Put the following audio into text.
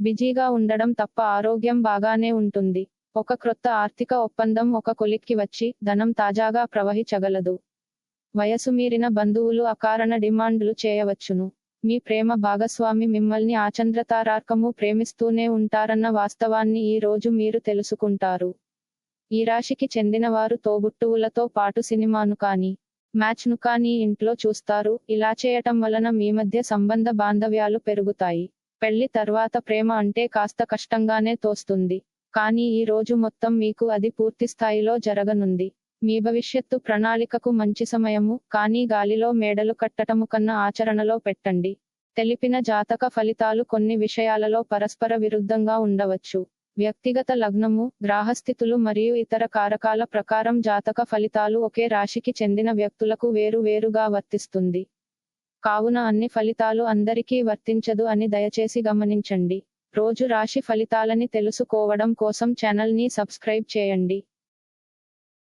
బిజీగా ఉండడం తప్ప ఆరోగ్యం బాగానే ఉంటుంది. ఒక క్రొత్త ఆర్థిక ఒప్పందం ఒక కొలిక్కి వచ్చి ధనం తాజాగా ప్రవహించగలదు. వయసు మీరిన బంధువులు అకారణ డిమాండ్లు చేయవచ్చును. మీ ప్రేమ భాగస్వామి మిమ్మల్ని ఆచంద్రతారార్కము ప్రేమిస్తూనే ఉంటారన్న వాస్తవాన్ని ఈ రోజు మీరు తెలుసుకుంటారు. ఈ రాశికి చెందినవారు తోబుట్టువులతో పాటు సినిమాను కానీ మ్యాచ్ను కానీ ఇంట్లో చూస్తారు. ఇలా చేయటం వలన మీ మధ్య సంబంధ బాంధవ్యాలు పెరుగుతాయి. పెళ్ళి తర్వాత ప్రేమ అంటే కాస్త కష్టంగానే తోస్తుంది. కానీ ఈ రోజు మొత్తం మీకు అది పూర్తి స్థాయిలో జరగనుంది. మీ భవిష్యత్తు ప్రణాళికకు మంచి సమయము కానీ గాలిలో మేడలు కట్టటము కన్నా ఆచరణలో పెట్టండి. తెలిపిన జాతక ఫలితాలు కొన్ని విషయాలలో పరస్పర విరుద్ధంగా ఉండవచ్చు. వ్యక్తిగత లగ్నము గ్రాహస్థితులు మరియు ఇతర కారకాల ప్రకారం జాతక ఫలితాలు ఒకే రాశికి చెందిన వ్యక్తులకు వేరు వేరుగా వర్తిస్తుంది. కావున అన్ని ఫలితాలు అందరికీ వర్తించదు అని దయచేసి గమనించండి. రోజు రాశి ఫలితాలని తెలుసుకోవడం కోసం ఛానల్ని సబ్స్క్రైబ్ చేయండి.